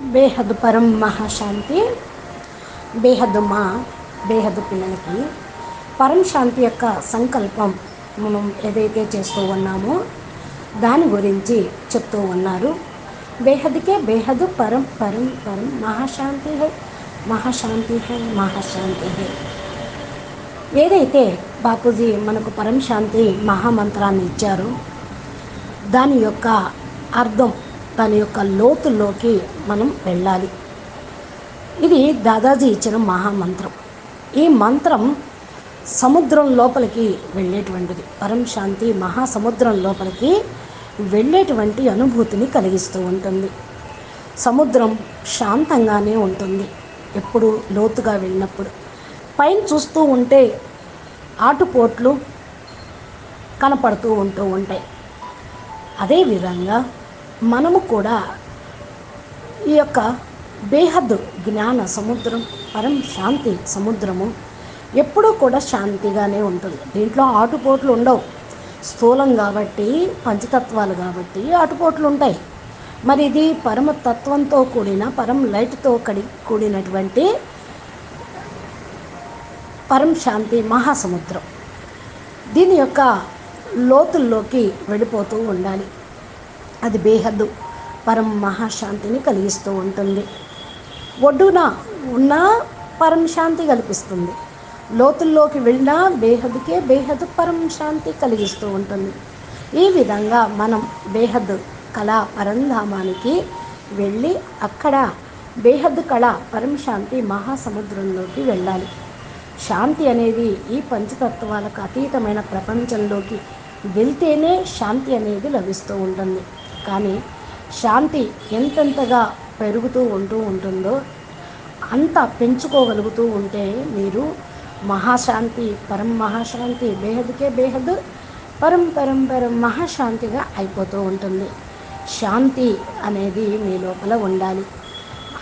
బేహద్ పరం మహాశాంతి. బేహదు మా బేహద్ పిల్లలకి పరం శాంతి యొక్క సంకల్పం మనం ఏదైతే చేస్తూ ఉన్నామో దాని గురించి చెప్తూ ఉన్నారు. బేహద్కే బేహదు పరం పరం పరం మహాశాంతి హై మహాశాంతి హై మహాశాంతి హై. ఏదైతే బాపూజీ మనకు పరం శాంతి మహామంత్రాన్ని ఇచ్చారో దాని యొక్క అర్థం దాని యొక్క లోతుల్లోకి మనం వెళ్ళాలి. ఇది దాదాజీ ఇచ్చిన మహామంత్రం. ఈ మంత్రం సముద్రం లోపలికి వెళ్ళేటువంటిది. పరం శాంతి మహాసముద్రం లోపలికి వెళ్ళేటువంటి అనుభూతిని కలిగిస్తూ ఉంటుంది. సముద్రం శాంతంగానే ఉంటుంది ఎప్పుడు లోతుగా వెళ్ళినప్పుడు. పైన చూస్తూ ఉంటే ఆటుపోట్లు కనపడుతూ ఉంటూ ఉంటాయి. అదేవిధంగా మనము కూడా ఈ యొక్క బేహద్ జ్ఞాన సముద్రం పరం శాంతి సముద్రము ఎప్పుడూ కూడా శాంతిగానే ఉంటుంది. దీంట్లో ఆటుపోట్లు ఉండవు. స్థూలం కాబట్టి పంచతత్వాలు కాబట్టి ఆటుపోట్లు ఉంటాయి. మరి ఇది పరమతత్వంతో కూడిన పరం లైట్తో కడి కూడినటువంటి పరం శాంతి మహాసముద్రం. దీని యొక్క లోతుల్లోకి వెళ్ళిపోతూ ఉండాలి. అది బేహద్దు. పరం మహాశాంతిని కలిగిస్తూ ఉంటుంది. ఒడ్డున ఉన్న పరం శాంతి కల్పిస్తుంది. లోతుల్లోకి వెళ్ళినా బేహద్కే బేహద్దు పరం శాంతి కలిగిస్తూ ఉంటుంది. ఈ విధంగా మనం బేహద్ కళా పరంధామానికి వెళ్ళి అక్కడ బేహద్ కళ పరం శాంతి మహాసముద్రంలోకి వెళ్ళాలి. శాంతి అనేది ఈ పంచతత్వాలకు అతీతమైన ప్రపంచంలోకి వెళ్తేనే శాంతి అనేది లభిస్తూ ఉంటుంది. కానీ శాంతి ఎంతెంతగా పెరుగుతూ ఉంటూ ఉంటుందో అంత పెంచుకోగలుగుతూ ఉంటే మీరు మహాశాంతి పరం మహాశాంతి బేహద్కే బేహద్ పరం పరం పరం మహాశాంతిగా అయిపోతూ ఉంటుంది. శాంతి అనేది మీ లోపల ఉండాలి.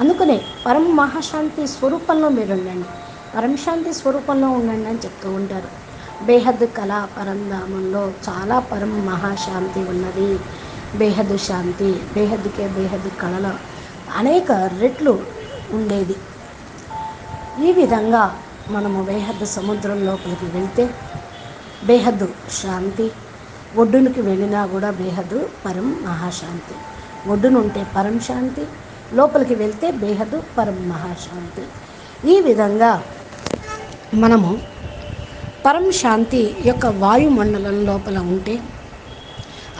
అందుకనే పరం మహాశాంతి స్వరూపంలో మీరు ఉండండి. పరం శాంతి స్వరూపంలో ఉండండి అని చెప్తూ ఉంటారు. బేహద్ కళా పరంధామంలో చాలా పరం మహాశాంతి ఉన్నది. బేహద్దు శాంతి బేహద్కే బేహద్ కళల అనేక రెట్లు ఉండేది. ఈ విధంగా మనము బేహద్దు సముద్రం లోపలికి వెళ్తే బేహద్దు శాంతి ఒడ్డునికి వెళ్ళినా కూడా బేహద్దు పరం మహాశాంతి. ఒడ్డునుంటే పరం శాంతి లోపలికి వెళ్తే బేహద్దు పరం మహాశాంతి. ఈ విధంగా మనము పరం శాంతి యొక్క వాయుమండలం లోపల ఉంటే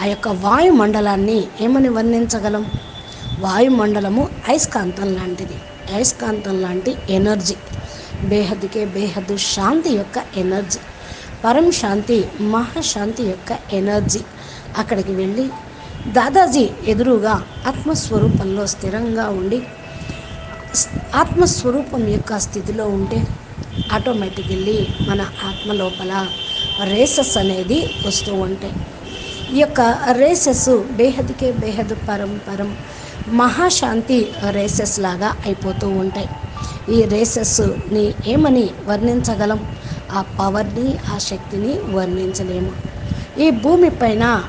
ఆ యొక్క వాయుమండలాన్ని ఏమని వర్ణించగలం? వాయుమండలము అయస్కాంతం లాంటిది. అయస్కాంతం లాంటి ఎనర్జీ. బేహద్కే బేహద్దు శాంతి యొక్క ఎనర్జీ. పరం శాంతి మహాశాంతి యొక్క ఎనర్జీ. అక్కడికి వెళ్ళి దాదాజీ ఎదురుగా ఆత్మస్వరూపంలో స్థిరంగా ఉండి ఆత్మస్వరూపం యొక్క స్థితిలో ఉంటే ఆటోమేటికల్లీ మన ఆత్మ లోపల రేసెస్ అనేది వస్తూ ఉంటాయి ఈ యొక్క రేసెస్ బేహద్కే బేహద్ పరం పరం మహాశాంతి రేసెస్ లాగా అయిపోతూ ఉంటాయి. ఈ రేసెస్ని ఏమని వర్ణించగలం? ఆ పవర్ని ఆ శక్తిని వర్ణించలేము. ఈ భూమి పైన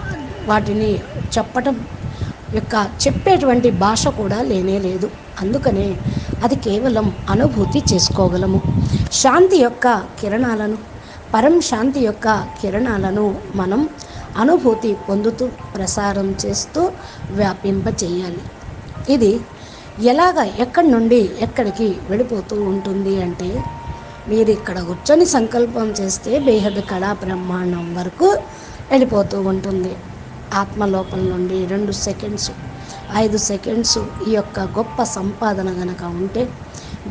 వాటిని చెప్పటం యొక్క చెప్పేటువంటి భాష కూడా లేనే లేదు. అందుకనే అది కేవలం అనుభూతి చేసుకోగలము. శాంతి యొక్క కిరణాలను పరం శాంతి యొక్క కిరణాలను మనం అనుభూతి పొందుతూ ప్రసారం చేస్తూ వ్యాపింప చేయాలి ఇది ఎలాగ ఎక్కడి నుండి ఎక్కడికి వెళ్ళిపోతూ ఉంటుంది అంటే మీరు ఇక్కడ కూర్చొని సంకల్పం చేస్తే బేహద్ కళా బ్రహ్మాండం వరకు వెళ్ళిపోతూ ఉంటుంది. ఆత్మలోపం నుండి రెండు సెకండ్స్ ఐదు సెకండ్స్ ఈ యొక్క గొప్ప సంపాదన గనక ఉంటే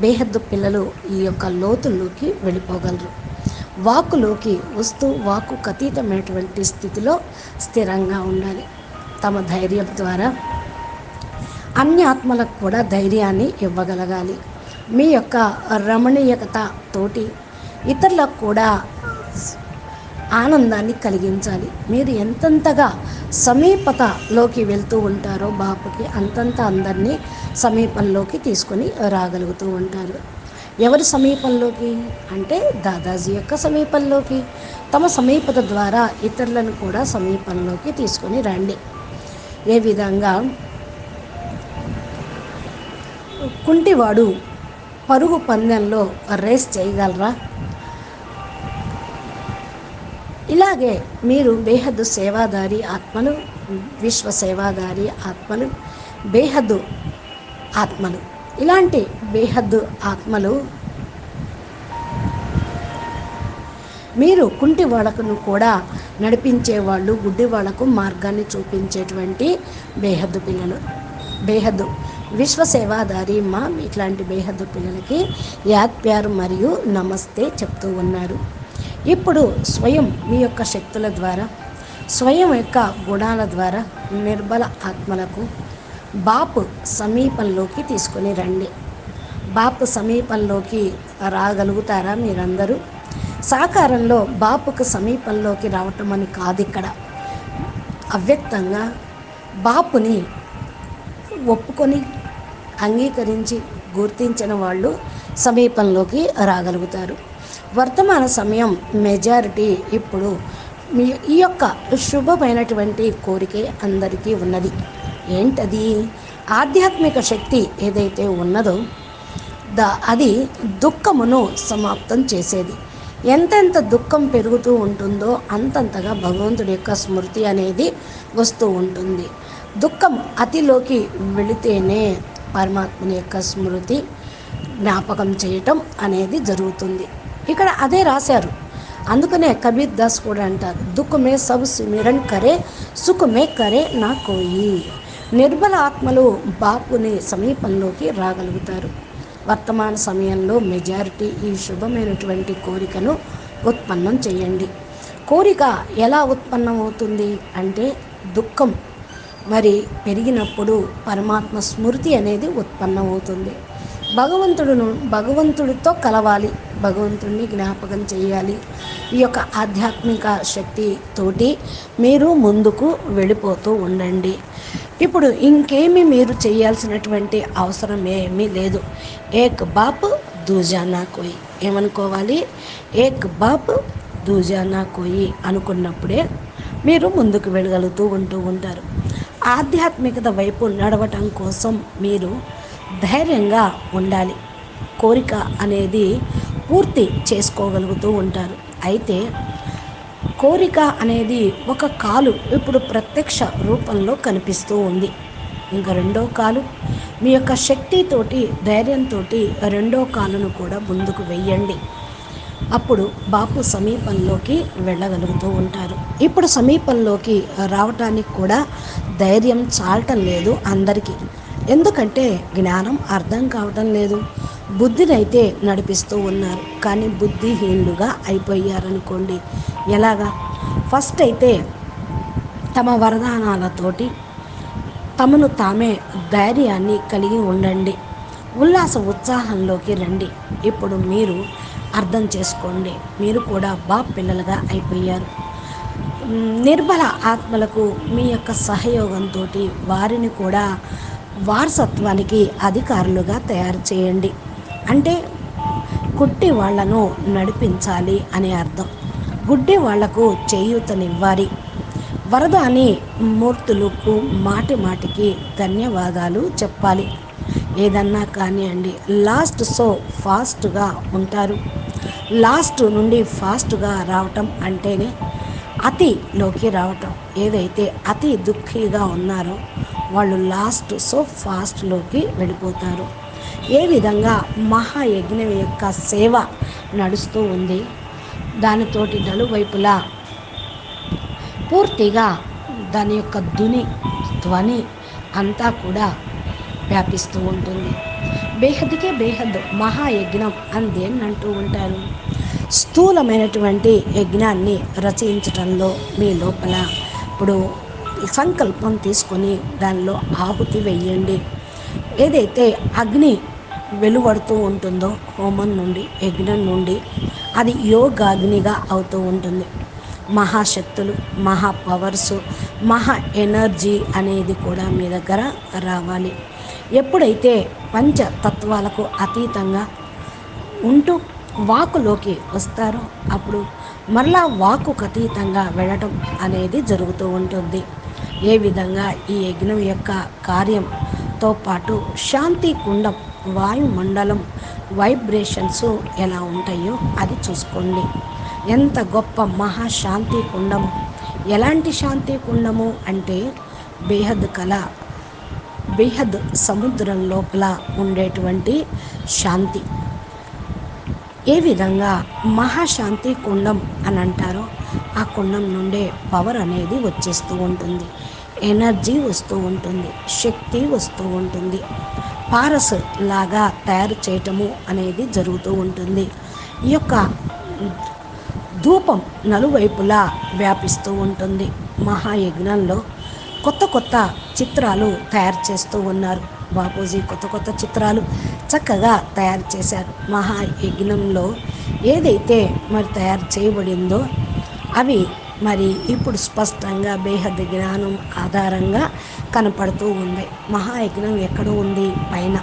బేహద్దు పిల్లలు ఈ యొక్క లోతుల్లోకి వెళ్ళిపోగలరు. వాకులోకి వస్తూ వాకు అతీతమైనటువంటి స్థితిలో స్థిరంగా ఉండాలి. తమ ధైర్యం ద్వారా అన్ని ఆత్మలకు కూడా ధైర్యాన్ని ఇవ్వగలగాలి. మీ యొక్క రమణీయత తోటి ఇతరులకు కూడా ఆనందాన్ని కలిగించాలి. మీరు ఎంతంతగా సమీపతలోకి వెళ్తూ ఉంటారో బాపుకి అంతంత అందరినీ సమీపంలోకి తీసుకొని రాగలుగుతూ ఉంటారు. ఎవరి సమీపంలోకి? అంటే దాదాజీ యొక్క సమీపంలోకి. తమ సమీపత ద్వారా ఇతరులను కూడా సమీపంలోకి తీసుకొని రండి. ఏ విధంగా? కుంటివాడు పరుగు పందెంలో రేస్ చేయగలరా? ఇలాగే మీరు బేహద్దు సేవాదారి ఆత్మలు విశ్వ సేవాదారి ఆత్మలు బేహద్దు ఆత్మలు. ఇలాంటి బేహద్దు ఆత్మలు మీరు కుంటి వాళ్ళకును కూడా నడిపించే వాళ్ళు గుడ్డి వాళ్ళకు మార్గాన్ని చూపించేటువంటి బేహద్దు పిల్లలు. బేహద్దు. విశ్వసేవాదారి మా ఇట్లాంటి బేహద్దు పిల్లలకి యాత్ప్యారు మరియు నమస్తే చెప్తూ ఉన్నారు. ఇప్పుడు స్వయం మీ యొక్క శక్తుల ద్వారా స్వయం యొక్క గుణాల ద్వారా నిర్బల ఆత్మలకు బాపు సమీపంలోకి తీసుకొని రండి. బాపు సమీపంలోకి రాగలుగుతారా మీరందరూ? సాకారంలో బాపుకు సమీపంలోకి రావటం అని కాదు ఇక్కడ అవ్యక్తంగా బాపుని ఒప్పుకొని అంగీకరించి గుర్తించిన వాళ్ళు సమీపంలోకి రాగలుగుతారు. వర్తమాన సమయం మెజారిటీ ఇప్పుడు మీ ఈ యొక్క శుభమైనటువంటి కోరికే అందరికీ ఉన్నది. ఏంటది? ఆధ్యాత్మిక శక్తి ఏదైతే ఉన్నదో ద అది దుఃఖమును సమాప్తం చేసేది. ఎంతెంత దుఃఖం పెరుగుతూ ఉంటుందో అంతంతగా భగవంతుడి యొక్క స్మృతి అనేది వస్తూ ఉంటుంది. దుఃఖం అతిలోకి వెళితేనే పరమాత్మని యొక్క స్మృతి జ్ఞాపకం చేయటం అనేది జరుగుతుంది. ఇక్కడ అదే రాశారు. అందుకనే కబీర్ దాస్ కూడా అంటారు దుఃఖమే సబ్ సిమిరన్ కరే సుఖమే కరే నా కోయి. నిర్మల ఆత్మలు బాపుని సమీపంలోకి రాగలుగుతారు. వర్తమాన సమయంలో మెజారిటీ ఈ శుభమైనటువంటి కోరికను ఉత్పన్నం చేయండి. కోరిక ఎలా ఉత్పన్నం అవుతుంది అంటే దుఃఖం మరి పెరిగినప్పుడు పరమాత్మ స్మృతి అనేది ఉత్పన్నమవుతుంది. భగవంతుడును భగవంతుడితో కలవాలి భగవంతుడిని జ్ఞాపకం చేయాలి. ఈ యొక్క ఆధ్యాత్మిక శక్తితోటి మీరు ముందుకు వెళ్ళిపోతూ ఉండండి. ఇప్పుడు ఇంకేమి మీరు చేయాల్సినటువంటి అవసరం ఏమీ లేదు. ఏక్ బాప్ దూజానా కోయి. ఏమనుకోవాలి? ఏక్ బాప్ దూజానా కోయి అనుకున్నప్పుడే మీరు ముందుకు వెళ్ళగలుగుతూ ఉంటూ ఉంటారు. ఆధ్యాత్మికత వైపు నడవటం కోసం మీరు ధైర్యంగా ఉండాలి. కోరిక అనేది పూర్తి చేసుకోగలుగుతూ ఉంటారు. అయితే కోరిక అనేది ఒక కాలు ఇప్పుడు ప్రత్యక్ష రూపంలో కనిపిస్తూ ఉంది. ఇంకా రెండో కాలు మీ యొక్క శక్తితోటి ధైర్యంతో రెండో కాలును కూడా ముందుకు వెయ్యండి. అప్పుడు బాపు సమీపంలోకి వెళ్ళగలుగుతూ ఉంటారు. ఇప్పుడు సమీపంలోకి రావటానికి కూడా ధైర్యం చాలటం లేదు అందరికీ. ఎందుకంటే జ్ఞానం అర్థం కావటం లేదు. బుద్ధినైతే నడిపిస్తూ ఉన్నారు. కానీ బుద్ధిహీనులుగా అయిపోయారనుకోండి. ఎలాగా? ఫస్ట్ అయితే తమ వరదానాలతోటి తమను తామే ధైర్యాన్ని కలిగి ఉండండి. ఉల్లాస ఉత్సాహంలోకి రండి. ఇప్పుడు మీరు అర్థం చేసుకోండి. మీరు కూడా బా పిల్లలుగా అయిపోయారు. నిర్బల ఆత్మలకు మీ యొక్క సహయోగంతో వారిని కూడా వారసత్వానికి అధికారులుగా తయారు చేయండి. అంటే కుట్టి వాళ్ళను నడిపించాలి అనే అర్థం. గుడ్డి వాళ్ళకు చేయూతనివ్వాలి. వరదాని మూర్తులకు మాటి మాటికి ధన్యవాదాలు చెప్పాలి. ఏదన్నా కానివ్వండి లాస్ట్ సో ఫాస్ట్గా ఉంటారు. లాస్ట్ నుండి ఫాస్ట్గా రావటం అంటేనే అతిలోకి రావటం. ఏదైతే అతి దుఃఖిగా ఉన్నారో వాళ్ళు లాస్ట్ సో ఫాస్ట్లోకి వెళ్ళిపోతారు. ఏ విధంగా మహాయజ్ఞం యొక్క సేవ నడుస్తూ ఉంది? దానితోటి నలువైపులా పూర్తిగా దాని యొక్క దుని ధ్వని అంతా కూడా వ్యాపిస్తూ ఉంటుంది. బేహద్కే బేహద్ మహాయజ్ఞం అంది అని అంటూ ఉంటారు. స్థూలమైనటువంటి యజ్ఞాన్ని రచయించటంలో మీ లోపల ఇప్పుడు సంకల్పం తీసుకొని దానిలో ఆహుతి వెయ్యండి ఏదైతే అగ్ని వెలువడుతూ ఉంటుందో హోమం నుండి యజ్ఞం నుండి అది యోగాగ్నిగా అవుతూ ఉంటుంది. మహాశక్తులు మహా పవర్స్ మహా ఎనర్జీ అనేది కూడా మీ దగ్గర రావాలి. ఎప్పుడైతే పంచతత్వాలకు అతీతంగా ఉంటూ వాకులోకి వస్తారో అప్పుడు మరలా వాకుకు అతీతంగా వెళ్ళటం అనేది జరుగుతూ ఉంటుంది. ఏ విధంగా ఈ యజ్ఞం యొక్క కార్యంతో పాటు శాంతి కుండం వాయుమండలం వైబ్రేషన్స్ ఎలా ఉంటాయో అది చూసుకోండి. ఎంత గొప్ప మహాశాంతి కుండం ఎలాంటి శాంతి కుండము అంటే బేహద్ కళ బేహద్ సముద్రం లోపల ఉండేటువంటి శాంతి. ఏ విధంగా మహాశాంతి కుండం అని అంటారో ఆ కుండం నుండే పవర్ అనేది వచ్చేస్తూ ఉంటుంది. ఎనర్జీ వస్తూ ఉంటుంది. శక్తి వస్తూ ఉంటుంది. పారస్ లాగా తయారు చేయటము అనేది జరుగుతూ ఉంటుంది. ఈ యొక్క ధూపం నలువైపులా వ్యాపిస్తూ ఉంటుంది. మహాయజ్ఞంలో కొత్త కొత్త చిత్రాలు తయారు చేస్తూ ఉన్నారు. బాపూజీ కొత్త కొత్త చిత్రాలు చక్కగా తయారు చేశారు. మహాయజ్ఞంలో ఏదైతే మరి తయారు చేయబడిందో అవి మరి ఇప్పుడు స్పష్టంగా బేహద్ జ్ఞానం ఆధారంగా కనపడుతూ ఉంది. మహాయజ్ఞం ఎక్కడ ఉంది పైన.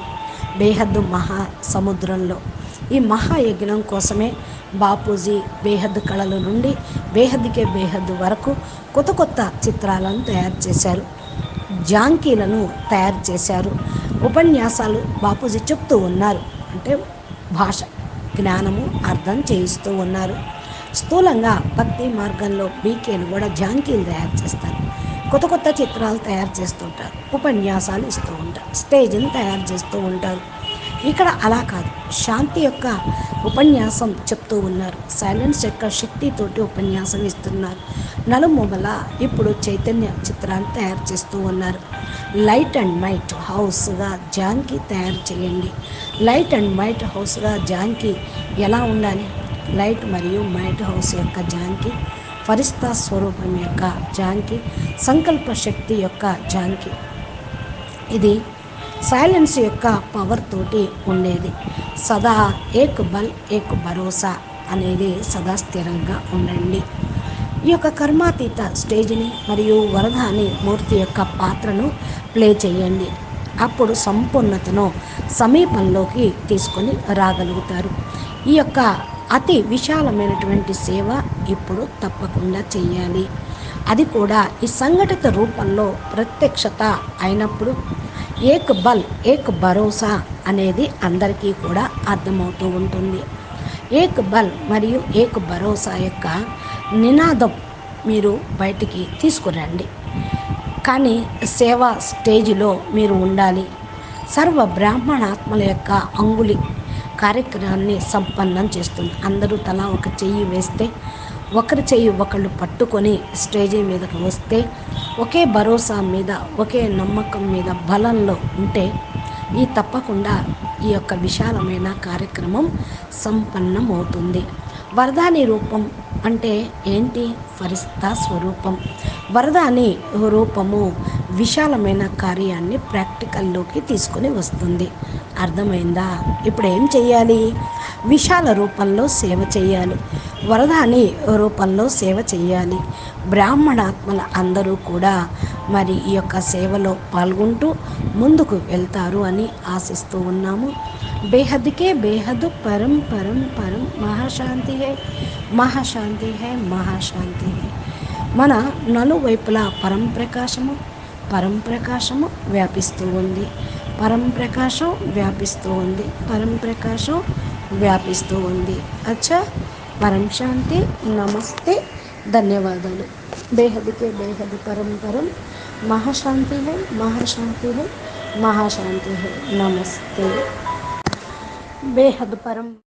బేహద్దు మహా సముద్రంలో. ఈ మహాయజ్ఞం కోసమే బాపూజీ బేహద్ కళల నుండి బేహద్కే బేహద్ వరకు కొత్త కొత్త చిత్రాలను తయారు చేశారు. జాంకీలను తయారు చేశారు. ఉపన్యాసాలు బాపూజీ చెప్తూ ఉన్నారు. అంటే భాష జ్ఞానము అర్థం చేయిస్తూ ఉన్నారు. స్థూలంగా భక్తి మార్గంలో బీకేలు కూడా జాంకీలు తయారు చేస్తారు. కొత్త కొత్త చిత్రాలు తయారు చేస్తుంటారు. ఉపన్యాసాలు ఇస్తూ ఉంటారు. స్టేజ్ని తయారు చేస్తూ ఉంటారు. ఇక్కడ అలా కాదు. శాంతి యొక్క ఉపన్యాసం చెప్తూ ఉన్నారు. సైలెన్స్ యొక్క శక్తితోటి ఉపన్యాసం ఇస్తున్నారు. నలుమూమల ఇప్పుడు చైతన్య చిత్రాన్ని తయారు చేస్తూ ఉన్నారు. లైట్ అండ్ మైట్ హౌస్గా జాన్కి తయారు చేయండి. లైట్ అండ్ మైట్ హౌస్గా జాన్కి ఎలా ఉండాలి? లైట్ మరియు మైట్ హౌస్ యొక్క జాన్కి ఫరిస్తా స్వరూపం యొక్క జాన్కి సంకల్ప శక్తి యొక్క జాన్కి ఇది సైలెన్స్ యొక్క పవర్ తోటి ఉండేది. సదా ఏక్ బల్ ఏక్ భరోసా అనేది సదా స్థిరంగా ఉండండి. ఈ యొక్క కర్మాతీత స్టేజ్ని మరియు వరదాని మూర్తి యొక్క పాత్రను ప్లే చేయండి. అప్పుడు సంపూర్ణతను సమీపంలోకి తీసుకొని రాగలుగుతారు. ఈ యొక్క అతి విశాలమైనటువంటి సేవ ఇప్పుడు తప్పకుండా చేయాలి అది కూడా ఈ సంఘటిత రూపంలో ప్రత్యక్షత అయినప్పుడు ఏక్ బల్ ఏక్ భరోసా అనేది అందరికీ కూడా అర్థమవుతూ ఉంటుంది. ఏక్ బల్ మరియు ఏక్ భరోసా యొక్క నినాదం మీరు బయటికి తీసుకురండి. కానీ సేవా స్టేజిలో మీరు ఉండాలి. సర్వ బ్రాహ్మణాత్మల యొక్క అంగులి కార్యక్రమాన్ని సంపన్నం చేస్తుంది. అందరూ తలా ఒక చెయ్యి వేస్తే ఒకరి చెయ్యి ఒకళ్ళు పట్టుకొని స్టేజీ మీదకి వస్తే ఒకే భరోసా మీద ఒకే నమ్మకం మీద బలంలో ఉంటే ఈ తప్పకుండా ఈ యొక్క విశాలమైన కార్యక్రమం సంపన్నం అవుతుంది. వరదాని రూపం అంటే ఏంటి? ఫరిస్తా స్వరూపం. వరదాని రూపము విశాలమైన కార్యాన్ని ప్రాక్టికల్లోకి తీసుకొని వస్తుంది. అర్థమైందా? ఇప్పుడు ఏం చేయాలి విశాల రూపంలో సేవ చేయాలి వరదాని రూపంలో సేవ చేయాలి బ్రాహ్మణాత్మల అందరూ కూడా మరి ఈ యొక్క సేవలో పాల్గొంటూ ముందుకు వెళ్తారు అని ఆశిస్తూ ఉన్నాము. బేహద్కే బేహద్ పరం పరం పరం మహాశాంతి హే మహాశాంతి హే మహాశాంతి హే. మన నలువైపులా పరం ప్రకాశము పరం ప్రకాశము వ్యాపిస్తూ ఉంది. పరంప్రకాశం వ్యాపిస్తూ ఉంది. పరంప్రకాశం వ్యాపిస్తూ ఉంది. అచ్చా పరం శాంతి నమస్తే ధన్యవాదాలు. బేహదికే బేహది పరం పరం మహాశాంతి హై మహాశాంతి హై మహాశాంతి హై నమస్తే. బేహద్ పరం